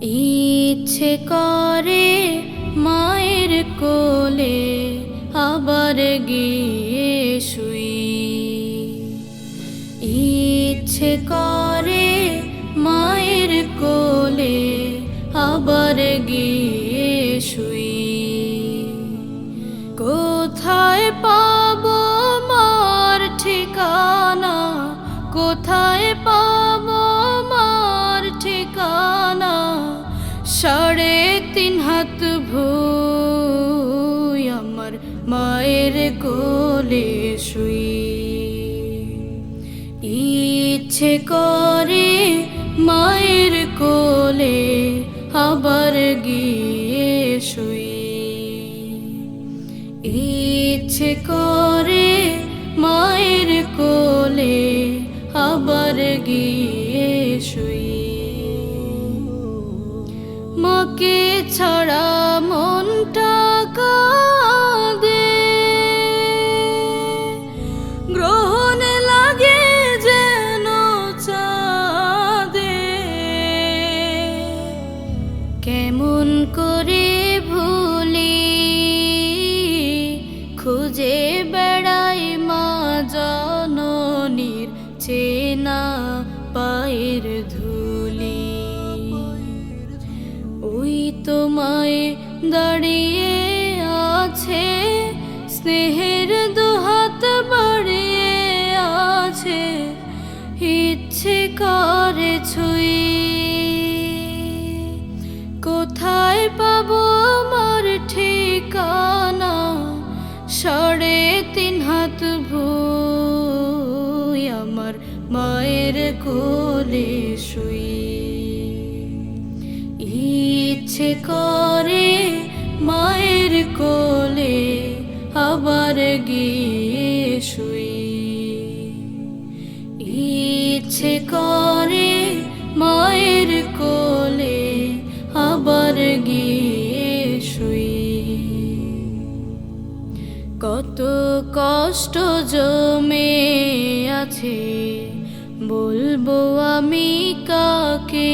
ইচ্ছে করে মায়ের কোলে আবার গিয়ে শুই। ইচ্ছে করে মায়ের কোলে আবার গিয়ে শুই। কোথায় পাব মার ঠিকানা? কোথায় পাবো সাড়ে তিন হাত ভুই আমার মায়ের কোলে শুই। ইচ্ছে করে মায়ের কোলে আবার গিয়ে শুই। ইচ্ছে করে তোকে ছাড়া মনটা কাঁদে? গ্রহণ লাগে যেন চাঁদে। কেমন করে ভুলি খুঁজে বেড়াই মা জননীর চেনা পায়ের ধু দাঁড়িয়ে আছে, স্নেহের দুহাত বাড়িয়ে আছে, ইচ্ছে করে ছুঁই। কোথায় পাবো আমার ঠিকানা? সরে তিন হাত ভুই, আমার মায়ের কোলে শুই। ইচ্ছে করে মায়ের কোলে আবার গিয়ে শুই। ইচ্ছে করে মায়ের কোলে আবার গিয়ে শুই। কত কষ্ট জমে আছে, বলব আমি কাকে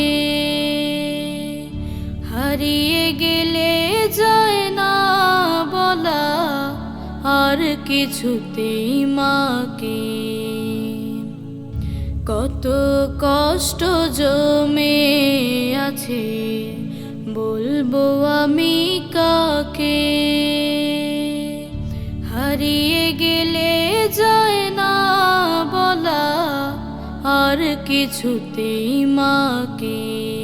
হারিয়ে গেলে যায় না বলা, আর কিছুতেই মাকে। কত কষ্ট জমে আছে, বলব আমি কাকে? হারিয়ে গেলে যায় না বলা, আর কিছুতেই মাকে।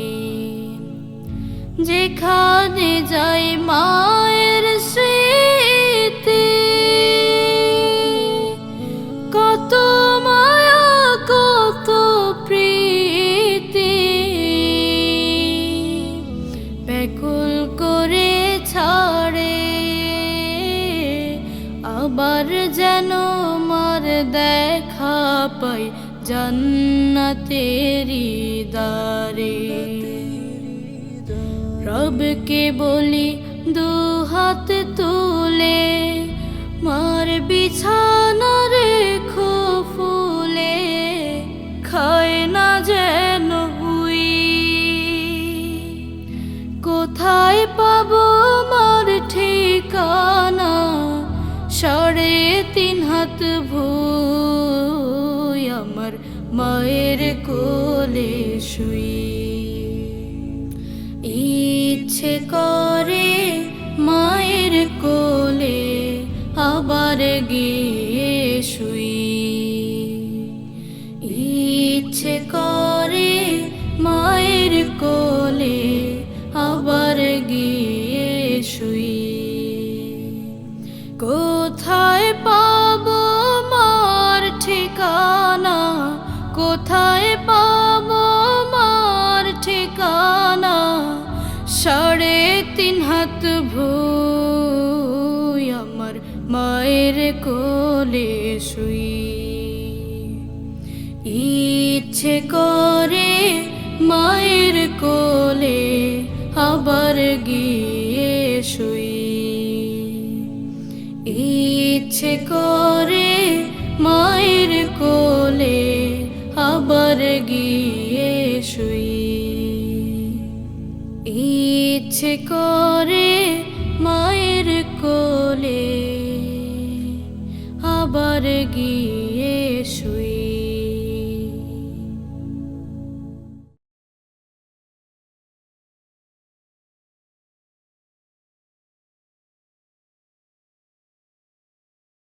যেখানে যাই মায়ের স্মৃতি। কত মায়া, কত প্রীতি। ব্যাকুল করে ছাড়ে, আবার যেন মার দেখা পাই জন্নতেরি দারে সবকে বলি দু হাত তুলে মার বিছানা রেখো ফুলে খায় না যেন হুই কোথায় পাবো মার ঠিকানা সাড়ে তিন হাত ভুই আমার মায়ের কোলে শুই ইচ্ছে করে মায়ের কোলে আবার গিয়ে শুই। ইচ্ছে করে মায়ের কোলে আবার গিয়ে শুই। কোথায় পা মত আমার মায়ের কোলে শুই। ইচ্ছে করে মায়ের কোলে আবার গিয়ে শুই। ইচ্ছে করে মায়ের কোলে আবার গিয়ে ইচ্ছে করে মায়ের কোলে আবার গিয়ে শুয়ে